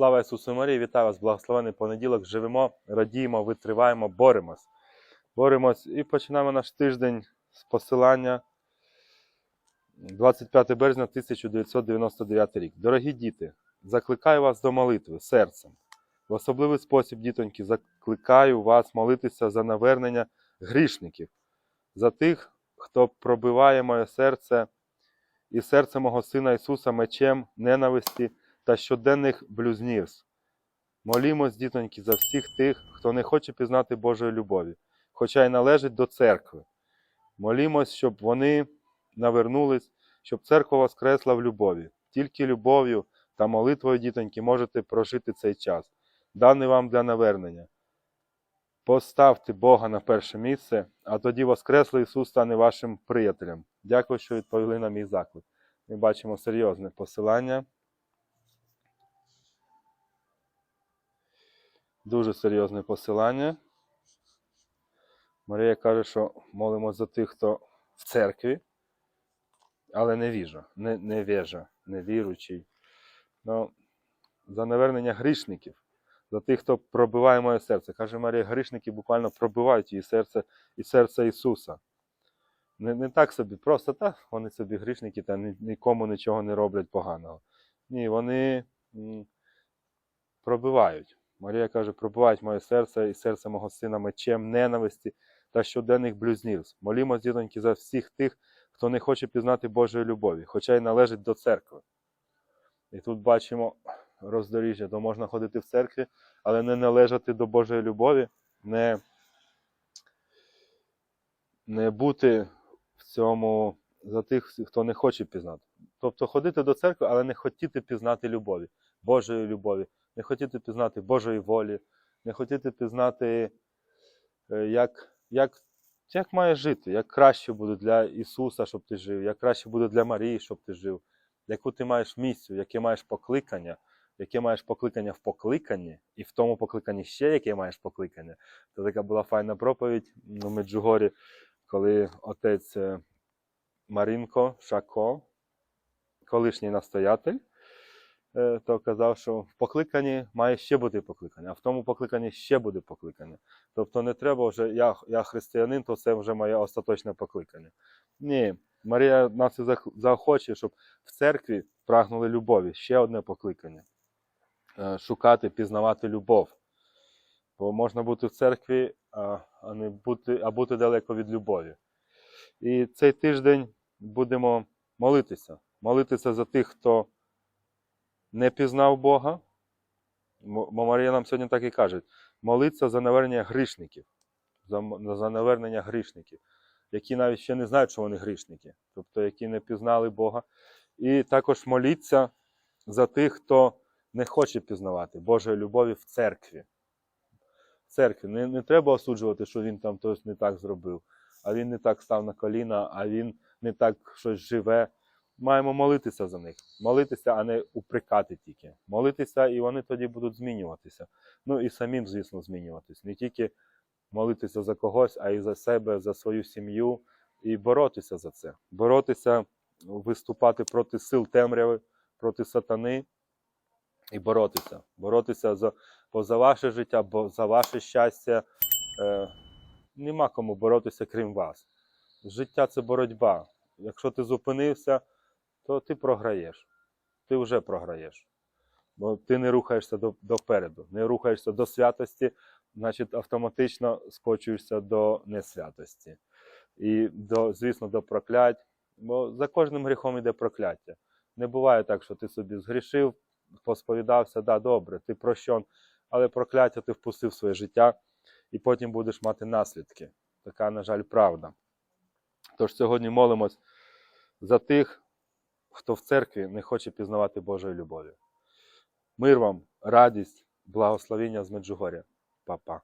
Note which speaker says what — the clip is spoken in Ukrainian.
Speaker 1: Слава Ісусу Марії, вітаю вас, благословений понеділок. Живемо, радіємо, витриваємо, боремось. Боремось і починаємо наш тиждень з посилання 25 березня 1999 рік. Дорогі діти, закликаю вас до молитви серцем. В особливий спосіб, дітоньки, закликаю вас молитися за навернення грішників, за тих, хто пробиває моє серце і серце мого Сина Ісуса мечем ненависті та щоденних блюзнірств. Молімось, дітоньки, за всіх тих, хто не хоче пізнати Божої любові, хоча й належить до церкви. Молімось, щоб вони навернулись, щоб церква воскресла в любові. Тільки любов'ю та молитвою, дітоньки, можете прожити цей час, даний вам для навернення. Поставте Бога на перше місце, а тоді Воскреслий Ісус стане вашим приятелем. Дякую, що відповіли на мій заклик. Ми бачимо серйозне посилання. Дуже серйозне посилання. Марія каже, що молимо за тих, хто в церкві, але не віжа, не, не вежа, не віруючий. Ну, за навернення грішників, за тих, хто пробиває моє серце. Каже Марія, грішники буквально пробивають її серце і серце Ісуса. Не, не так собі, просто так, вони собі грішники та нікому нічого не роблять поганого. Ні, вони м, пробивають. Марія каже, пробивають моє серце і серце мого сина мечем ненависті та щоденних блюзнірств. Молімо, дітоньки, за всіх тих, хто не хоче пізнати Божої любові, хоча й належить до церкви. І тут бачимо роздоріжжя, то можна ходити в церкві, але не належати до Божої любові, не, не бути в цьому за тих, хто не хоче пізнати. Тобто ходити до церкви, але не хотіти пізнати любові, Божої любові, не хотіти пізнати Божої волі, не хотіти пізнати, е, як, як, як має жити, як краще буде для Ісуса, щоб ти жив, як краще буде для Марії, щоб ти жив, яку ти маєш місію, яке маєш покликання, яке маєш покликання в покликанні, і в тому покликанні ще яке маєш покликання. Це така була файна проповідь у Меджугорі, коли отець е, Марінко Шако, колишній настоятель, то казав, що в покликанні має ще бути покликання, а в тому покликанні ще буде покликання. Тобто не треба вже я, я християнин, то це вже моє остаточне покликання. Ні, Марія нас заохочує, щоб в церкві прагнули любові. Ще одне покликання. Е, Шукати, пізнавати любов. Бо можна бути в церкві, а, а, не бути, а бути далеко від любові. І цей тиждень будемо молитися. Молитися за тих, хто не пізнав Бога. Марія нам сьогодні так і каже: молиться за навернення грішників, за, за навернення грішників, які навіть ще не знають, що вони грішники, тобто які не пізнали Бога. І також моліться за тих, хто не хоче пізнавати Божої любові в церкві. Церкві не, не треба осуджувати, що він там хтось не так зробив, а він не так став на коліна, а він не так щось живе. Маємо молитися за них, молитися, а не упрекати тільки. Молитися, і вони тоді будуть змінюватися. Ну і самим, звісно, змінюватись. Не тільки молитися за когось, а й за себе, за свою сім'ю, і боротися за це. Боротися, виступати проти сил темряви, проти сатани і боротися. Боротися за, бо за ваше життя, бо за ваше щастя. Е, нема кому боротися, крім вас. Життя це боротьба. Якщо ти зупинився, то ти програєш. Ти вже програєш. Бо ти не рухаєшся до, допереду, не рухаєшся до святості, значить автоматично скочуєшся до несвятості. І, до, звісно, до проклять. Бо за кожним гріхом йде прокляття. Не буває так, що ти собі згрішив, посповідався, да, добре, ти прощен, але прокляття ти впустив в своє життя, і потім будеш мати наслідки. Така, на жаль, правда. Тож сьогодні молимось за тих, хто в церкві не хоче пізнавати Божої любові. Мир вам, радість, благословіння з Меджугоря. Па-па.